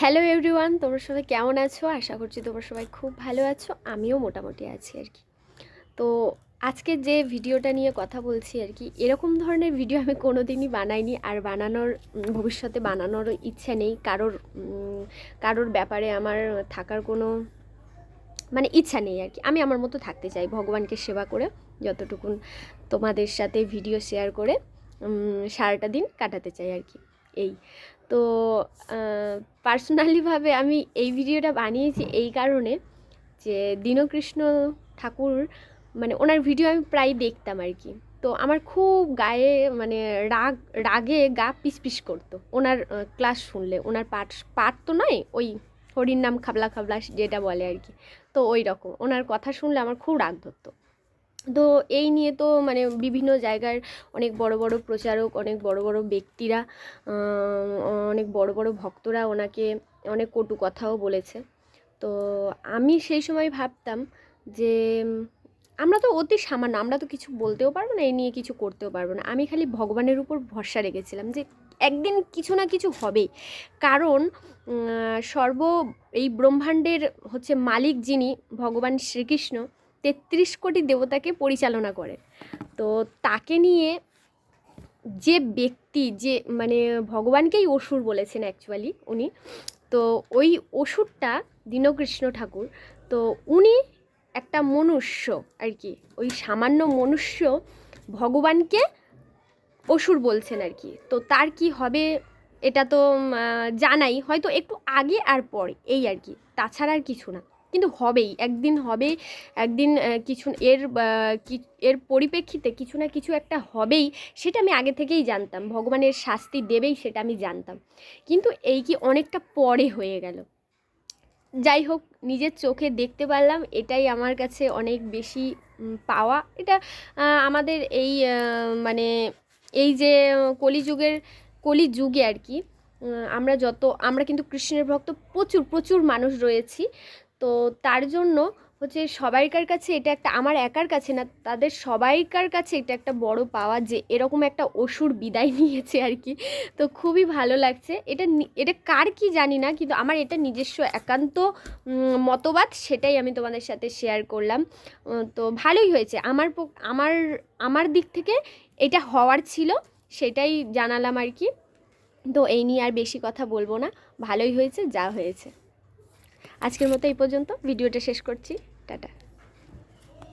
Hello everyone তোমরা সবাই কেমন আছো? আশা করছি তোমরা সবাই খুব ভালো আছো। আমিও মোটামুটি আছি আর কি। তো আজকে যে ভিডিওটা নিয়ে কথা বলছি আর কি, এরকম ধরনের ভিডিও আমি কোনো দিনই বানাইনি, আর বানানোর ভবিষ্যতে বানানোর ইচ্ছে নেই। কারোর কারোর ব্যাপারে আমার থাকার কোনো মানে ইচ্ছা নেই আর কি। আমি আমার মতো থাকতে চাই ভগবানকে সেবা করে, যতটুকুন তোমাদের সাথে ভিডিও শেয়ার করে সারাটা দিন কাটাতে চাই আর কি। এই। তো পার্সোনালিভাবে আমি এই ভিডিওটা বানিয়েছি এই কারণে যে দীনকৃষ্ণ ঠাকুর মানে ওনার ভিডিও আমি প্রায় দেখতাম আর কি। তো আমার খুব গায়ে মানে রাগ, রাগে গা পিস পিস করতো। ওনার ক্লাস শুনলে, ওনার পাঠ পাঠ তো নয়, ওই হরির নাম খাবলা খাবলা যেটা বলে আর কি। তো ওই রকম, ওনার কথা শুনলে আমার খুব রাগ ধরতো। তো এই নিয়ে তো মানে বিভিন্ন জায়গার অনেক বড় বড় প্রচারক, অনেক বড় বড় ব্যক্তিরা অনেক বড় বড় ভক্তরা ওনাকে অনেক কটু কথাও বলেছে। তো আমি সেই সময় ভাবতাম যে আমরা তো অতি সামান্য, আমরা তো কিছু বলতেও পারব না এই নিয়ে কিছু করতেও পারব না। আমি খালি ভগবানের উপর ভরসা রেখেছিলাম যে একদিন কিছু না কিছু হবেই। কারণ সর্ব, এই ব্রহ্মাণ্ডের হচ্ছে মালিক যিনি, ভগবান শ্রীকৃষ্ণ, তেত্রিশ কোটি দেবতাকে পরিচালনা করে। তো তাকে নিয়ে যে ব্যক্তি, যে মানে ভগবানকেই অসুর বলেছেন অ্যাকচুয়ালি উনি, তো ওই অসুরটা দীনকৃষ্ণ ঠাকুর, তো উনি একটা মনুষ্য আর কি, ওই সামান্য মনুষ্য ভগবানকে অসুর বলছেন আর কি, তো তার কি হবে এটা তো জানাই, হয়তো একটু আগে আর পরে, এই আর কি, তাছাড়া আর কিছু না। কিন্তু হবেই, একদিন হবে একদিন কিছু এর এর পরিপ্রেক্ষিতে কিছু না কিছু একটা হবেই, সেটা আমি আগে থেকেই জানতাম, ভগবানের শাস্তি দেবেই সেটা আমি জানতাম। কিন্তু এই কি অনেকটা পরে হয়ে গেল। যাই হোক, নিজের চোখে দেখতে পারলাম, এটাই আমার কাছে অনেক বেশি পাওয়া। এটা আমাদের এই মানে এই যে কলিযুগের, কলিযুগে আর কি আমরা যত, আমরা কিন্তু কৃষ্ণের ভক্ত, প্রচুর প্রচুর মানুষ রয়েছি। তো তার জন্য হচ্ছে সবাইকার কাছে এটা একটা, আমার একার কাছে না, তাদের সবাইকার কাছে এটা একটা বড় পাওয়া যে এরকম একটা অসুর বিদায় নিয়েছে আর কি। তো খুবই ভালো লাগছে। এটা এটা কার কি জানি না, কিন্তু আমার এটা নিজস্ব একান্ত মতবাদ, সেটাই আমি তোমাদের সাথে শেয়ার করলাম। তো ভালোই হয়েছে। আমার আমার আমার দিক থেকে এটা হওয়ার ছিল, সেটাই জানালাম আর কি। তো এই নিয়ে আর বেশি কথা বলব না। ভালোই হয়েছে, যা হয়েছে। আজকের মতো এই পর্যন্ত। ভিডিওটা শেষ করছি। টাটা।